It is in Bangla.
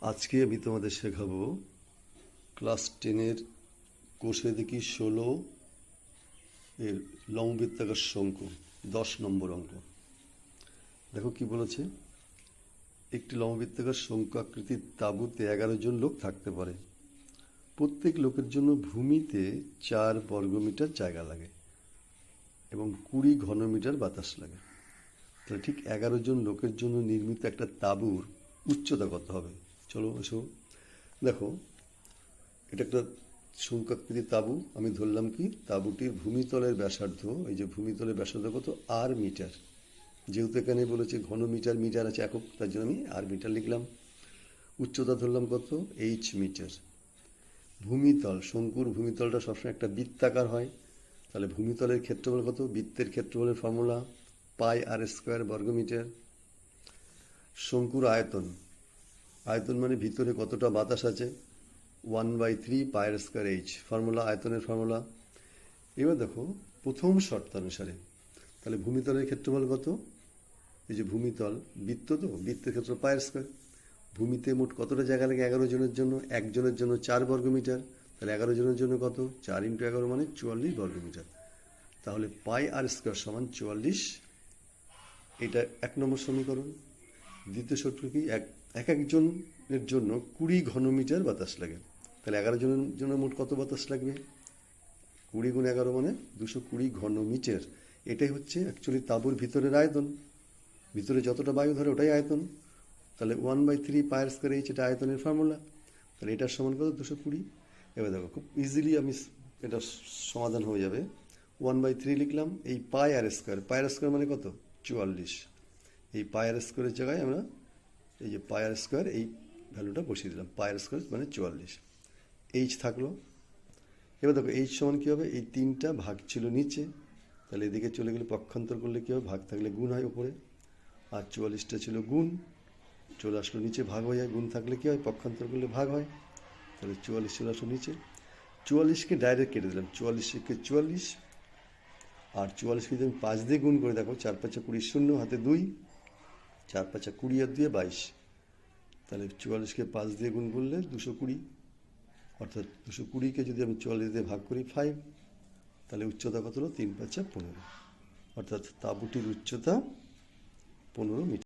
আজকে আমি তোমাদের শেখাবো ক্লাস টেনের কোষে দেখি ষোলো এর লম্ববৃত্তাকার শঙ্কু দশ নম্বর অঙ্ক। দেখো কি বলেছে? একটি লম্ববৃত্তাকার শঙ্কু আকৃতির তাঁবুতে এগারো জন লোক থাকতে পারে। প্রত্যেক লোকের জন্য ভূমিতে চার বর্গমিটার জায়গা লাগে এবং কুড়ি ঘনমিটার বাতাস লাগে। তাহলে ঠিক এগারো জন লোকের জন্য নির্মিত একটা তাঁবুর উচ্চতা কত হবে? চলো, এসো। দেখো, এটা একটা শঙ্কাকৃতি তাঁবু। আমি ধরলাম কি তাঁবুটির ভূমিতলের ব্যাসার্ধ। এই যে ভূমিতলের ব্যাসার্ধ কত? R metre. যেহেতু এখানে বলেছে ঘন মিটার মিটার আছে একক, তার জন্য আমি আর মিটার লিখলাম। উচ্চতা ধরলাম কত? H metre. ভূমিতল, শঙ্কুর ভূমিতলটা সবসময় একটা বৃত্তাকার হয়। তাহলে ভূমিতলের ক্ষেত্রফল কত? বৃত্তের ক্ষেত্রফলের ফর্মুলা পাই আর স্কোয়ার বর্গমিটার। শঙ্কুর আয়তন। আয়তন মানে ভিতরে কতটা বাতাস আছে? One by three pi r square H. Formula, আয়তনের ফর্মুলা। এবার দেখো, প্রথম শর্তানুসারে তাহলে ভূমিতলের ক্ষেত্রফল কত? এই যে ভূমিতল, বৃত্ত তো, বৃত্তের ক্ষেত্র পায়ের স্কোয়ার। ভূমিতে মোট কতটা জায়গা লাগে? এগারো জনের জন্য। একজনের জন্য চার বর্গমিটার তাহলে এগারো জনের জন্য কত? চার ইন্টু এগারো মানে চুয়াল্লিশ বর্গমিটার তাহলে পাই আর স্কোয়ার সমান চুয়াল্লিশ। এটা এক নম্বর সমীকরণ। দ্বিতীয় সূত্র কি? এক এক একজনের জন্য কুড়ি ঘনমিটার বাতাস লাগে। তাহলে এগারো জনের জন্য মোট কত বাতাস লাগবে? কুড়ি গুণ এগারো মানে দুশো কুড়ি ঘনমিটার। এটাই হচ্ছে অ্যাকচুয়ালি তাঁবুর ভিতরের আয়তন। ভিতরে যতটা বায়ু ধরে ওটাই আয়তন। তাহলে one by three pi r square H এটা আয়তনের ফর্মুলা তাহলে এটার সমান কত? দুশো কুড়ি। এবার দেখো, খুব ইজিলি আমি এটা সমাধান হয়ে যাবে। ওয়ান বাই থ্রি লিখলাম, এই পাই আর স্কোয়ার পায়ের স্কোয়ার মানে কত? চুয়াল্লিশ। এই পায়ের স্কোয়ারের জায়গায় আমরা এই যে পায়ার স্কোয়ার এই ভ্যালুটা বসিয়ে দিলাম। পায়ার স্কোয়ার মানে চুয়াল্লিশ। এইচ থাকল। এবার দেখো এইচ সমান কী হবে? এই তিনটা ভাগ ছিল নিচে। তাহলে এদিকে চলে গেলে পক্ষান্তর করলে কী হবে? ভাগ থাকলে গুণ হয় উপরে। আর চুয়াল্লিশটা ছিল গুণ। চলে আসলো নিচে, ভাগ হয়ে যায়। গুণ থাকলে কী হয়? পক্ষান্তর করলে ভাগ হয়। তাহলে চুয়াল্লিশ চলে আসলো নিচে। চুয়াল্লিশকে ডাইরেক্ট কেটে দিলাম। চুয়াল্লিশকে চুয়াল্লিশ। আর চুয়াল্লিশকে যদি আমি পাঁচ দিয়ে গুণ করে দেখো, চার পাঁচা কুড়ি শূন্য, হাতে দুই। চার পাঁচা কুড়ি আর দিয়ে বাইশ। তাহলে চুয়াল্লিশকে পাঁচ দিয়ে গুণ করলে দুশো কুড়ি। অর্থাৎ দুশো কুড়িকে যদি আমি চুয়াল্লিশ দিয়ে ভাগ করি ফাইভ তাহলে উচ্চতা কত হলো? তিন পাঁচা পনেরো। অর্থাৎ তাঁবুটির উচ্চতা পনেরো মিটার।